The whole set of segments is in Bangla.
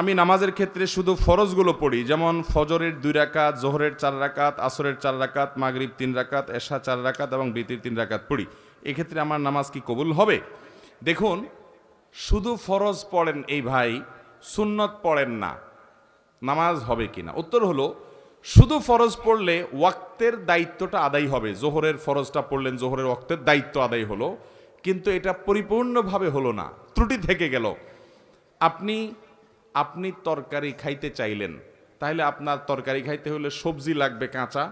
আমি নামাজের ক্ষেত্রে শুধু ফরজগুলো পড়ি, যেমন ফজরের দুই রাকাত, জোহরের চার রাকাত, আসরের চার রাকাত, মাগরিব তিন রাকাত, এশা চার রাকাত এবং বিতির তিন রাকাত পড়ি। এক্ষেত্রে আমার নামাজ কি কবুল হবে? দেখুন, শুধু ফরজ পড়েন এই ভাই, সুন্নত পড়েন না, নামাজ হবে কিনা? উত্তর হলো, শুধু ফরজ পড়লে ওয়াক্তের দায়িত্বটা আদায় হবে। জোহরের ফরজটা পড়লেন, জোহরের ওয়াক্তের দায়িত্ব আদায় হলো, কিন্তু এটা পরিপূর্ণভাবে হলো না, ত্রুটি থেকে গেল। আপনি আপনি তরকারি খাইতে চাইলেন তাহলে আপনার তরকারি খাইতে হলে সবজি লাগবে কাঁচা,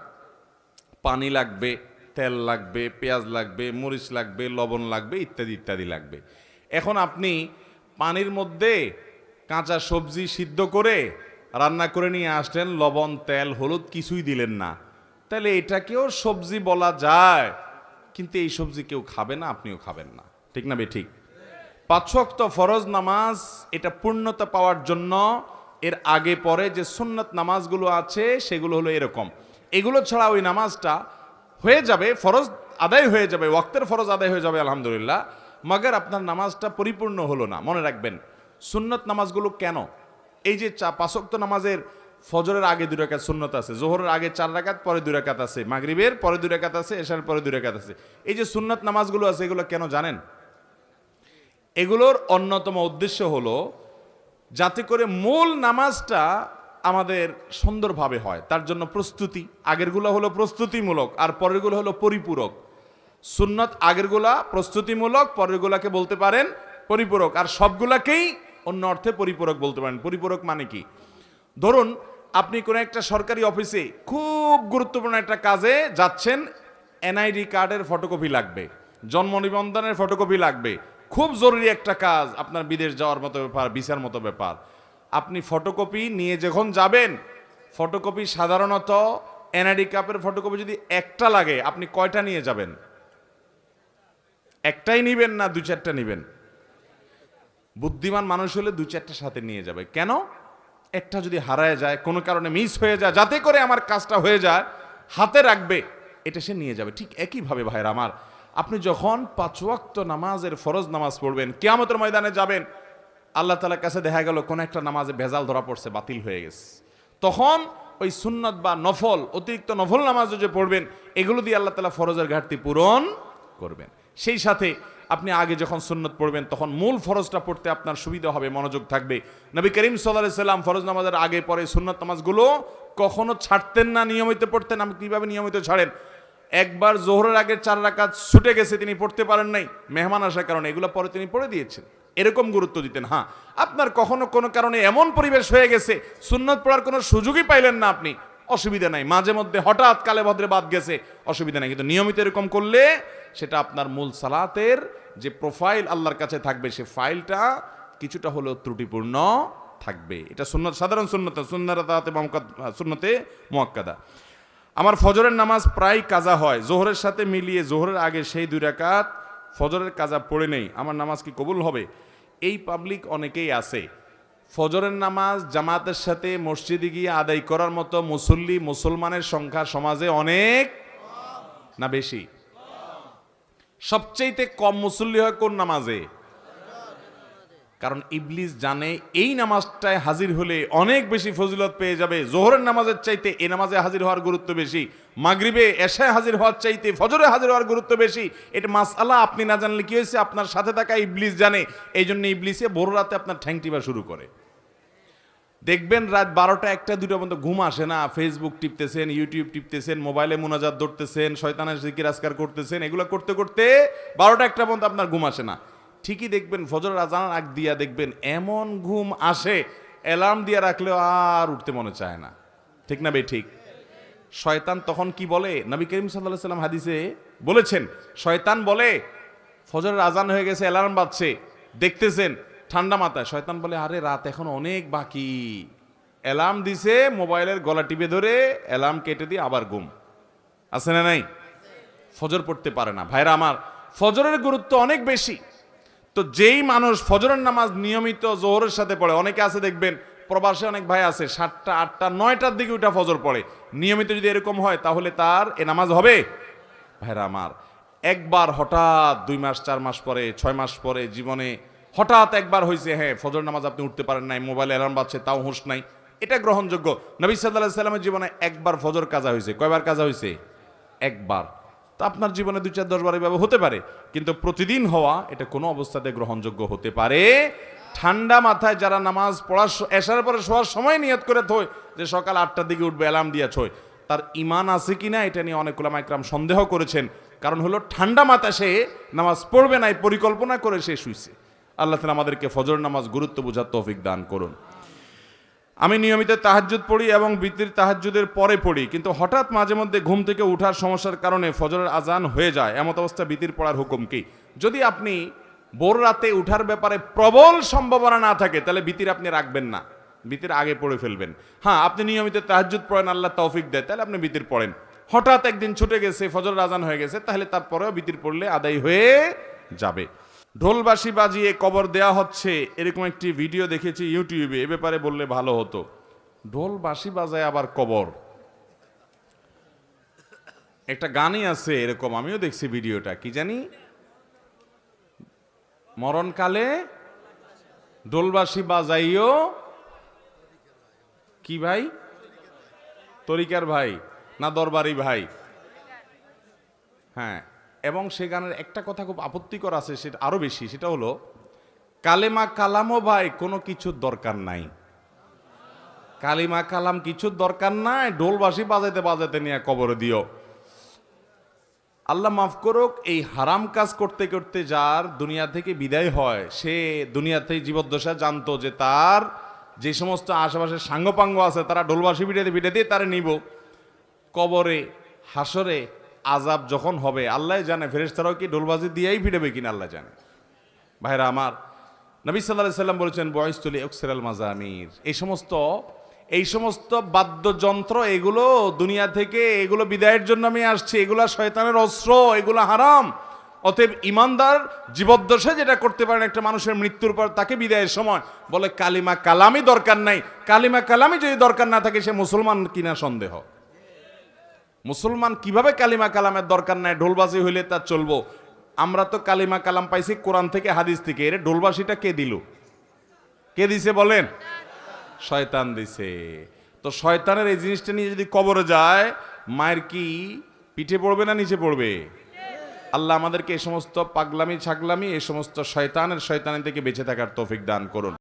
পানি লাগবে, তেল লাগবে, পেঁয়াজ লাগবে, মরিচ লাগবে, লবণ লাগবে, ইত্যাদি ইত্যাদি লাগবে। এখন আপনি পানির মধ্যে কাঁচা সবজি সিদ্ধ করে রান্না করে নিয়ে আসলেন, লবণ, তেল, হলুদ কিছুই দিলেন না। তাহলে এটাকেও সবজি বলা যায়, কিন্তু এই সবজি কেউ খাবে না, আপনিও খাবেন না। ঠিক না বে, ঠিক? পাঁচক্ত ফরজ নামাজ, এটা পূর্ণতা পাওয়ার জন্য, এর আগে পরে যে সুন্নত নামাজগুলো আছে, সেগুলো হলো এরকম। এগুলো ছাড়া ওই নামাজটা হয়ে যাবে, ফরজ আদায় হয়ে যাবে, ওয়াক্তের ফরজ আদায় হয়ে যাবে, আলহামদুলিল্লাহ। মাগার আপনার নামাজটা পরিপূর্ণ হলো না, মনে রাখবেন। সুন্নত নামাজগুলো কেন? এই যে চা পাঁচক্ত নামাজের ফজরের আগে দুই রাকাত সুন্নত আছে, জোহরের আগে চার রাকাত, পরে দুই রাকাত আছে, মাগরিবের পরে দুই রাকাত আছে, এশার পরে দুই রাকাত আছে। এই যে সুন্নত নামাজগুলো আছে, এগুলো কেন জানেন? এগুলোর অন্যতম উদ্দেশ্য হলো যাতে করে মূল নামাজটা আমাদের সুন্দরভাবে হয়। তার জন্য প্রস্তুতি। আগেরগুলো হলো প্রস্তুতিমূলক, আর পরেরগুলো হলো পরিপূরক। সুন্নত আগেরগুলা প্রস্তুতিমূলক, পরেরগুলাকে বলতে পারেন পরিপূরক। আর সবগুলাকেই অন্য অর্থে পরিপূরক বলতে পারেন। পরিপূরক মানে কি? ধরুন, আপনি কোনো একটা সরকারি অফিসে খুব গুরুত্বপূর্ণ একটা কাজে যাচ্ছেন, এনআইডি কার্ডের ফটোকপি লাগবে, জন্ম নিবন্ধনের ফটোকপি লাগবে খুব জরুরি একটা কাজ আপনার বিদেশ যাওয়ার মতো ব্যাপার, ভিসার মতো ব্যাপার। আপনি ফটোকপি নিয়ে যখন যাবেন ফটোকপি সাধারণত এনআইডি কাপের ফটোকপি যদি একটা লাগে, আপনি কয়টা নিয়ে যাবেন? একটাই নিবেন না দু চারটা নিবেন? বুদ্ধিমান মানুষ হলে দু চারটা সাথে নিয়ে যাবে। কেন? একটা যদি হারায় যায়, কোনো কারণে মিস হয়ে যায়, যাতে করে আমার কাজটা হয়ে যায়, হাতে রাখবে, এটা সে নিয়ে যাবে। ঠিক একইভাবে ভাইয়ের আমার আপনি যখন পাঁচ ওয়াক্ত নামাজের ফরজ নামাজ পড়বেন, কেয়ামতের ময়দানে যাবেন, আল্লাহ তালার কাছে দেখা গেল কোন একটা নামাজে ভেজাল ধরা পড়ছে, বাতিল হয়ে গেছে। তখন ওই সুন্নত বা নফল, অতিরিক্ত নফল নামাজ যে পড়বেন, এগুলো দিয়ে আল্লাহ তালা ফরজের ঘাটতি পূরণ করবেন। সেই সাথে আপনি আগে যখন সুন্নত পড়বেন, তখন মূল ফরজটা পড়তে আপনার সুবিধা হবে, মনোযোগ থাকবে। নবী করিম সাল্লাম ফরজ নামাজের আগে পরে সুন্নত নামাজগুলো কখনো ছাড়তেন না, নিয়মিত পড়তেন। আপনি কীভাবে নিয়মিত ছাড়েন? একবার জোহরের আগের চার রাকাত ছুটে গেছে, তিনি পড়তে পারেন নাই। মেহমান আসার কারণে, এগুলো পরে তিনি পড়ে দিয়েছেন। এরকম গুরুত্ব দিতেন। হ্যাঁ আপনার কখনো কোনো কারণে এমন পরিবেশ হয়ে গেছে, সুন্নত পড়ার কোনো সুযোগই পাইলেন না আপনি? অসুবিধা নাই। মাঝে মধ্যে হঠাৎ কালে ভদ্রে বাদ গেছে, অসুবিধা নাই। কিন্তু নিয়মিত এরকম করলে সেটা আপনার মূল সালাতের যে প্রোফাইল আল্লাহর কাছে থাকবে, সে ফাইলটা কিছুটা হলেও ত্রুটিপূর্ণ থাকবে। এটা সুন্নত, সাধারণ সুন্নত সুন্নতে সুন্নতে মোয়াক্কাদা আমার ফজরের নামাজ প্রায় কাজা হয়। জোহরের সাথে মিলিয়ে জোহরের আগে সেই দুই রাকাত ফজরের কাজা পড়ে নেই। আমার নামাজ কি কবুল হবে? এই পাবলিক অনেকেই আছে। ফজরের নামাজ জামাতের সাথে মসজিদে গিয়ে আদায় করার মতো মুসল্লি মুসলমানের সংখ্যা সমাজে অনেক না বেশি? সবচেয়েতে কম মুসল্লি হয় কোন নামাজে? কারণ ইবলিস জানে এই নামাজটায় হাজির হলে অনেক বেশি ফজিলত পেয়ে যাবে। জোহরের নামাজের চাইতে এ নামাজে হাজির হওয়ার গুরুত্ব বেশি। মাগরিবে এশায় হাজির হওয়ার চাইতে ফজরে হাজির হওয়ার গুরুত্ব বেশি। এটা মাসালা আপনি না জানলে কি হয়েছে? আপনার সাথে থাকা ইবলিস জানে। এই জন্য ইবলিসে বড় রাতে আপনার ঠ্যাং টিপা শুরু করে। দেখবেন রাত বারোটা একটা দুটো পর্যন্ত ঘুম আসে না। ফেসবুক টিপতেছেন ইউটিউব টিপতেছেন, মোবাইলে মোনাজাত ধরতেছেন, শয়তানের জিকির আজকার করতেছেন। এগুলো করতে করতে বারোটা একটা পর্যন্ত আপনার ঘুম আসে না। ঠিকই দেখবেন ফজর আজান আগ দিয়া দেখবেন, এমন ঘুম আসে, অ্যালার্ম দিয়ে রাখলেও আর উঠতে মনে চায় না। ঠিক না বে ঠিক। শয়তান তখন কি বলে? নবী করিম সাল্লাহ সাল্লাম হাদিসে বলেছেন, শয়তান বলে, ফজরের আজান হয়ে গেছে, অ্যালার্ম বাজছে, দেখতেছেন, ঠান্ডা মাথায়। শয়তান বলে, আরে রাত এখন অনেক বাকি। অ্যালার্ম দিছে, মোবাইলের গলা টিপে ধরে, অ্যালার্ম কেটে দিয়ে আবার ঘুম। আছে না নাই? ফজর পড়তে পারে না। ভাইরা আমার, ফজরের গুরুত্ব অনেক বেশি। তো যেই মানুষ ফজরের নামাজ নিয়মিত জোহরের সাথে পড়ে, অনেকে আছে দেখবেন প্রবাসে অনেক ভাই আছে, সাতটা, আটটা, নয়টার দিকে ওইটা ফজর পড়ে। নিয়মিত যদি এরকম হয়, তাহলে তার এ নামাজ হবে? ভাইরা আমার, একবার হঠাৎ দুই মাস, চার মাস পরে, ছয় মাস পরে জীবনে হঠাৎ একবার হয়েছে হ্যাঁ ফজর নামাজ আপনি উঠতে পারেন নাই, মোবাইল অ্যালার্ম বাজছে, তাও হুঁশ নাই। এটা গ্রহণযোগ্য। নবী সাল্লাহ সাল্লামের জীবনে একবার ফজর কাজা হয়েছে কয়বার কাজা হয়েছে একবার। তা আপনার জীবনে দুই চার দশ বার এভাবে হতে পারে, কিন্তু প্রতিদিন হওয়া এটা কোনো অবস্থাতে গ্রহণযোগ্য হতে পারে। ঠান্ডা মাথায় যারা নামাজ পড়ার এসার পরে শোয়ার সময় নিয়ত করে থই যে সকাল আটটার দিকে উঠবে, অ্যালার্ম দিয়া ছয় তার ইমান আছে কিনা এটা নিয়ে অনেক ওলামা একরাম সন্দেহ করেছেন। কারণ হলো ঠান্ডা মাথায় সে নামাজ পড়বে না পরিকল্পনা করে সে শুইছে। আল্লাহ তালা আমাদেরকে ফজর নামাজ গুরুত্ব বোঝার তৌফিক দান করুন। আমি নিয়মিত তাহাজ্জুদ পড়ি এবং বিতির তাহাজ্জুদের পরে পড়ি, কিন্তু হঠাৎ মাঝে মধ্যে ঘুম থেকে ওঠার সমস্যার কারণে ফজরের আজান হয়ে যায়। এমত অবস্থা বিতির পড়ার হুকুম কি? যদি আপনি ভোর রাতে উঠার ব্যাপারে প্রবল সম্ভাবনা না থাকে, তাহলে বিতির আপনি রাখবেন না। বিতির আগে পড়ে ফেলবেন। হ্যাঁ আপনি নিয়মিত তাহাজ্জুদ পড়েন, আল্লাহ তৌফিক দেয়, তাহলে আপনি বিতির পড়েন। হঠাৎ একদিন ছুটে গেছে ফজর আজান হয়ে গেছে, তাহলে তারপরেও বিতির পড়লে আদায় হয়ে যাবে। ঢোলবাসি বাজিয়ে কবর দেয়া হচ্ছে, এরকম একটি ভিডিও দেখেছি ইউটিউবে, এ ব্যাপারে বললে ভালো হতো। ঢোল বাঁশি বাজায় আবার কবর। একটা গানই আছে এরকম, আমিও দেখছি ভিডিওটা, কি জানি? মরণকালে ঢোলবাসি বাজাইও, কি ভাই? তরিকার ভাই না দরবারি ভাই? হ্যাঁ। এবং সে গানের একটা কথা খুব আপত্তিকর আছে, সেটা আরও বেশি, সেটা হলো, কালেমা কালামও ভাই, কোনো কিছুর দরকার নাই। কালিমা কালাম কিছুর দরকার নাই ঢোলবাসি বাজাইতে বাজাইতে নিয়ে কবরে দিও। আল্লাহ মাফ করুক, এই হারাম কাজ করতে করতে যার দুনিয়া থেকে বিদায় হয়, সে দুনিয়াতেই জীবদ্দশা জানতো যে তার যে সমস্ত আশেপাশে সাঙ্গপাঙ্গ আছে, তারা ঢোলবাসি বিড়াতে বিড়াতে তারা নিব। কবরে, হাসরে আজাব যখন হবে, আল্লাহ জানে। ফেরেশতারাও কি ঢোলবাজি দিয়েই ফিরেবে কিনা আল্লাহ জানে। ভাইরা আমার, নবী সাল্লাহ সাল্লাম বলেছেন, বয়সতলি অক্সেরাল মাজামির। এই সমস্ত এই সমস্ত বাদ্যযন্ত্র, এগুলো দুনিয়া থেকে, এগুলো বিদায়ের জন্য আমি আসছি। এগুলো শয়তানের অস্ত্র, এগুলো হারাম। অতএব ইমানদার জীবদ্দশায় যেটা করতে পারেন একটা মানুষের মৃত্যুর পর, তাকে বিদায়ের সময় বলে, কালিমা কালামই দরকার নাই। কালিমা কালামই যদি দরকার না থাকে, সে মুসলমান কিনা সন্দেহ। মুসলমান কীভাবে কালিমা কালামের দরকার নাই? ঢোলবাজি হইলে তা চলবো। আমরা তো কালিমা কালাম পাইছি কোরআন থেকে, হাদিস থেকে। এর ঢোলবাসিটা কে দিল? কে দিছে বলেন? শয়তান দিছে। তো শয়তানের এই জিনিসটা নিয়ে যদি কবরে যায়, মায়ের কি পিঠে পড়বে না নিচে পড়বে? আল্লাহ আমাদেরকে এই সমস্ত পাগলামি, ছাগলামি এই সমস্ত শয়তানের, শয়তানি থেকে বেঁচে থাকার তৌফিক দান করুন।